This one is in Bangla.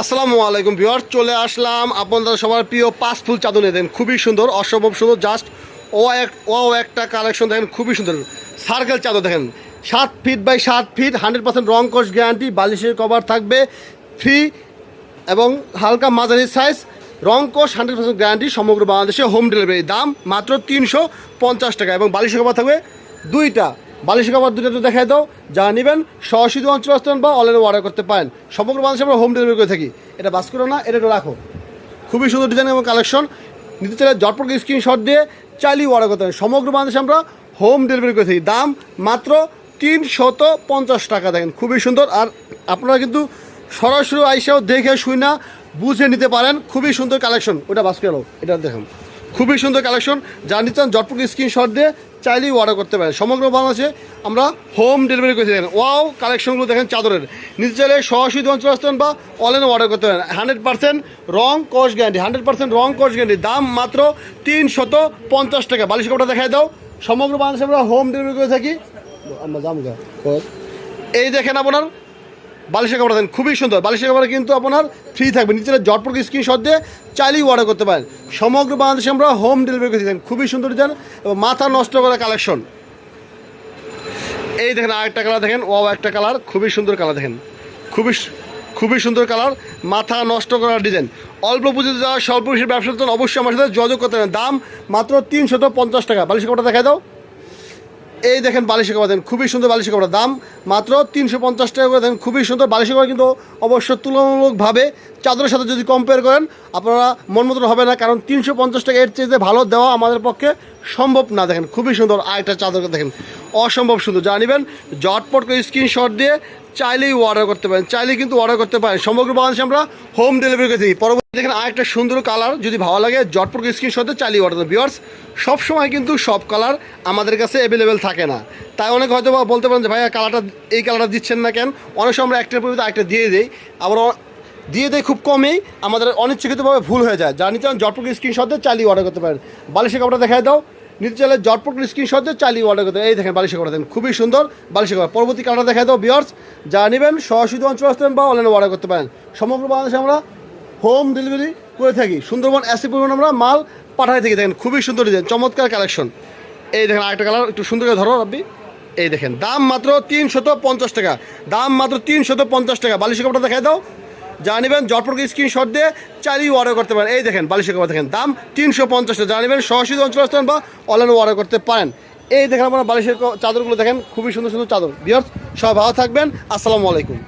আসসালামু আলাইকুম ভিউয়ার চলে আসলাম আপনাদের সবার প্রিয় পাঁচ ফুল চাদর নিয়ে। দেন খুবই সুন্দর, অসম্ভব সুন্দর, জাস্ট ও এক ও একটা কালেকশন দেখেন, খুবই সুন্দর। সার্কেল চাদর দেখেন, সাত ফিট বাই সাত ফিট, হান্ড্রেড পার্সেন্ট রং কোর্স গ্যারান্টি, বালিশের কভার থাকবে ফ্রি এবং হালকা মাঝারি সাইজ রং কোর্স হান্ড্রেড পার্সেন্ট গ্যারান্টি, সমগ্র বাংলাদেশে হোম ডেলিভারি দাম মাত্র তিনশো পঞ্চাশ টাকা এবং বালিশের কভার থাকবে দুইটা। বালিশের কভার দুটো তো দেখাই দাও। যা নেবেন সহসিদ্ধ অঞ্চল আসতেন বা অনলাইনে অর্ডার করতে পারেন। সমগ্র বাংলাদেশে আমরা হোম ডেলিভারি করে থাকি। এটা বাস করো না, এটা রাখো। খুবই সুন্দর ডিজাইন এবং কালেকশন নিতে চাইলে জটপট স্ক্রিনশট দিয়ে চাইলেই অর্ডার করতে পারেন। সমগ্র বাংলাদেশে আমরা হোম ডেলিভারি করে থাকি। দাম মাত্র তিন শত পঞ্চাশ টাকা, দেখেন খুবই সুন্দর। আর আপনারা কিন্তু সরাসরি আইসাও দেখে শুই না, বুঝে নিতে পারেন। খুবই সুন্দর কালেকশন ওটা বাস গেল এটা দেখুন। খুবই সুন্দর কালেকশন যা চান জটপট স্ক্রিনশট দিয়ে চাইলেই অর্ডার করতে পারেন সমগ্র বাংলাদেশে আমরা হোম ডেলিভারি করে দেখেন ওয়াও কালেকশনগুলো দেখেন চাদরের। নিজে চাইলে সরাসরি অঞ্চল আসতেন বা অনলাইনে অর্ডার করতে পারেন। হান্ড্রেড পার্সেন্ট রং কস্ট গ্যারান্টি হান্ড্রেড পার্সেন্ট রং কস্ট গ্যারান্টি দাম মাত্র তিন শত পঞ্চাশ টাকা। বালিশ কাপড়টা দেখাই দাও। সমগ্র বাংলাদেশে আমরা হোম ডেলিভারি করে থাকি। আমরা দাম এই দেখেন আপনার বালিশের কাপড় দেন খুবই সুন্দর। বালিশের কাপড় কিন্তু আপনার ফ্রি থাকবে। নিচে জটপট স্ক্রিনশট দিয়ে চাইলেই অর্ডার করতে পারেন। সমগ্র বাংলাদেশে আমরা হোম ডেলিভারি করে দেন খুবই সুন্দর ডিজাইন এবং মাথা নষ্ট করা কালেকশন এই দেখেন আরেকটা কালার দেখেন। ও একটা কালার খুবই সুন্দর কালার দেখেন। খুবই খুবই সুন্দর কালার মাথা নষ্ট করার ডিজাইন অল্প পুঁজিতে যাওয়া স্বল্প ব্যবসার জন্য অবশ্যই আমার সাথে যোগাযোগ করতে দাম মাত্র তিনশত পঞ্চাশ টাকা। বালিশ কাপড়টা দেখা দাও। এই দেখেন বালিশের কাপড় দেখেন, খুবই সুন্দর বালিশের কাপড় দাম মাত্র তিনশো পঞ্চাশ টাকা করে দেখেন, খুবই সুন্দর বালিশের কাপড় কিন্তু অবশ্য তুলনামূলকভাবে চাদরের সাথে যদি কম্পেয়ার করেন, আপনারা মন মতন হবে না, কারণ তিনশো পঞ্চাশ টাকা এর চেয়ে ভালো দেওয়া আমাদের পক্ষে সম্ভব না। দেখেন, খুবই সুন্দর আরেকটা চাদর দেখেন, অসম্ভব সুন্দর। যা নেবেন জটপট করে স্ক্রিনশট দিয়ে চাইলেই অর্ডার করতে পারেন, চাইলেই কিন্তু অর্ডার করতে পারেন। সমগ্র বাংলাদেশে আমরা হোম ডেলিভারি করে দিই পরবর্তী দেখেন আরেকটা সুন্দর কালার যদি ভালো লাগে জটপট স্ক্রিনশট চাইলেই অর্ডার বিয়ার্স সব সময় কিন্তু সব কালার আমাদের কাছে অ্যাভেলেবেল থাকে না। তাই অনেক হয়তো বা বলতে পারেন যে, ভাইয়া কালারটা এই কালারটা দিচ্ছেন না কেন? অনেক সময় আমরা একটার পরিবর্তে আরেকটা দিয়ে দিই। আবার দিয়ে দেয় খুব কমেই। আমাদের অনিচ্ছাকৃতভাবে ভুল হয়ে যায়। নিতে চান জটপট স্ক্রিনশট চালিয়ে অর্ডার করতে পারেন। বালিশের কাপড়টা দেখায় দাও। নিতে চাইলে জটপট স্ক্রিনশট চালিয়ে অর্ডার করতে এই দেখেন বালিশের কাপড় দেখেন, খুবই সুন্দর। বালিশের কাপড়। পরবর্তী কালারটা দেখায় দাও বিয়ার্স যা নেবেন, সরাসরি অঞ্চল আসতেন বা অনলাইনে অর্ডার করতে পারেন। সমগ্র বাংলাদেশে আমরা হোম ডেলিভারি করে থাকি। সুন্দরবন অ্যাসি পরিমাণ আমরা মাল পাঠাই থাকি। দেখেন, খুবই সুন্দর ডিজাইন চমৎকার কালেকশন এই দেখেন আরেকটা কালার একটু সুন্দর করে ধরো আপনি এই দেখেন, দাম মাত্র তিনশত পঞ্চাশ টাকা। দাম মাত্র তিনশত পঞ্চাশ টাকা। বালিশের কাপড়টা দেখাই দাও। যা নেবেন স্ক্রিন স্ক্রিনশট দিয়ে চালিয়ে অর্ডার করতে পারেন। এই দেখেন, বালিশের কাপড় দেখেন, দাম তিনশো পঞ্চাশ যা নেবেন সরাসরি অঞ্চল আসতেন বা অনলাইনে অর্ডার করতে পারেন। এই দেখেন আপনারা বালিশের চাদরগুলো দেখেন, খুবই সুন্দর সুন্দর চাদর। বিয়ার্স সব ভালো থাকবেন। আসসালামু আলাইকুম।